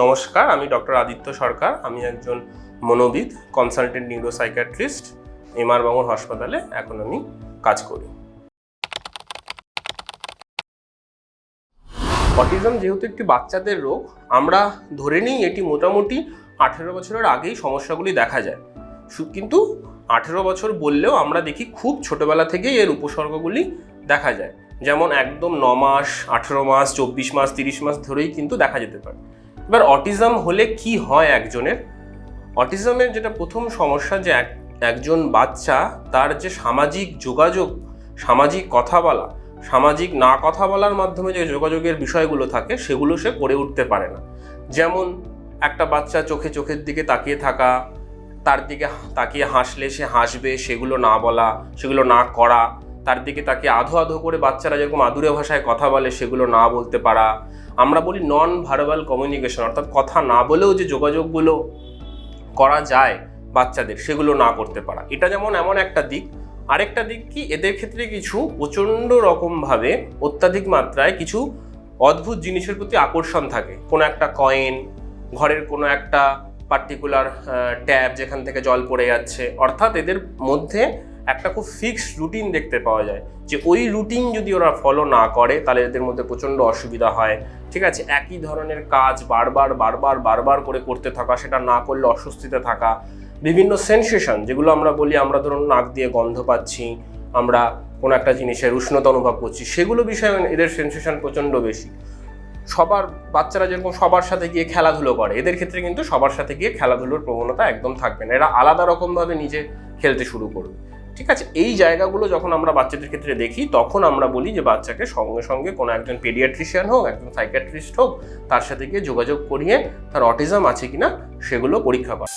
নমস্কার, আমি ডক্টর আদিত্য সরকার। আমি একজন মনোবিদ কনসালটেন্ট নিউরোসাইকিয়াট্রিস্ট এমআর বাঙুর হাসপাতালে এখন আমি কাজ করি। অটিজম যেহেতু একটি বাচ্চাদের রোগ, আমরা ধরে নিই এটি মোটামুটি আঠেরো বছরের আগেই সমস্যাগুলি দেখা যায়। কিন্তু আঠেরো বছর বললেও আমরা দেখি খুব ছোটবেলা থেকেই এর উপসর্গগুলি দেখা যায়। যেমন একদম ন মাস, আঠেরো মাস, চব্বিশ মাস, তিরিশ মাস ধরেই কিন্তু দেখা যেতে পারে। এবার অটিজম হলে কি হয় একজনের? অটিজমের যেটা প্রথম সমস্যা যে এক, একজন বাচ্চা তার যে সামাজিক যোগাযোগ, সামাজিক কথা বলা, সামাজিক না কথা বলার মাধ্যমে যে যোগাযোগের বিষয়গুলো থাকে সেগুলো সে করে উঠতে পারে না। যেমন একটা বাচ্চা চোখে চোখের দিকে তাকিয়ে থাকা, তার দিকে তাকিয়ে হাসলে সে হাসবে, সেগুলো না বলা, সেগুলো না করা, তার দিকে তাকে আধো আধো করে বাচ্চারা যেরকম আদুরে ভাষায় কথা বলে সেগুলো না বলতে পারা আমরা বলি নন ভার্বাল কমিউনিকেশন অর্থাৎ কথা না বলেও যে যোগাযোগগুলো করা যায় বাচ্চাদের, সেগুলো না করতে পারা। এটা যেমন এমন একটা দিক, আরেকটা দিক কি, এদের ক্ষেত্রে কিছু প্রচণ্ড রকমভাবে অত্যাধিক মাত্রায় কিছু অদ্ভুত জিনিসের প্রতি আকর্ষণ থাকে। কোনো একটা কয়েন ঘরের কোনো একটা পার্টিকুলার ট্যাব যেখান থেকে জল পড়ে যাচ্ছে। অর্থাৎ এদের মধ্যে একটা খুব ফিক্সড রুটিন দেখতে পাওয়া যায় যে ওই রুটিন যদি ওরা ফলো না করে, তাহলে এদের মধ্যে প্রচণ্ড অসুবিধা হয়। ঠিক আছে? একই ধরনের কাজ বারবার বারবার বারবার করে করতে থাকা, সেটা না করলে অস্বস্তিতে থাকা। বিভিন্ন সেন্সেশন যেগুলো আমরা বলি, আমরা ধরুন নাক দিয়ে গন্ধ পাচ্ছি, আমরা কোনো একটা জিনিসের উষ্ণতা অনুভব করছি, সেগুলো বিষয়ে এদের সেন্সেশন প্রচণ্ড বেশি। সবার, বাচ্চারা যেরকম সবার সাথে গিয়ে খেলাধুলো করে, এদের ক্ষেত্রে কিন্তু সবার সাথে গিয়ে খেলাধুলোর প্রবণতা একদম থাকবে না। এরা আলাদা রকমভাবে নিজে খেলতে শুরু করবে। ঠিক আছে? এই জায়গাগুলো যখন আমরা বাচ্চাদের ক্ষেত্রে দেখি, তখন আমরা বলি যে বাচ্চাকে সঙ্গে সঙ্গে কোনো একজন পেডিয়াট্রিশিয়ান হোক, একজন সাইকিয়াট্রিস্ট হোক, তার সাথে গিয়ে যোগাযোগ করিয়ে তার অটিজম আছে কিনা সেগুলো পরীক্ষা করা।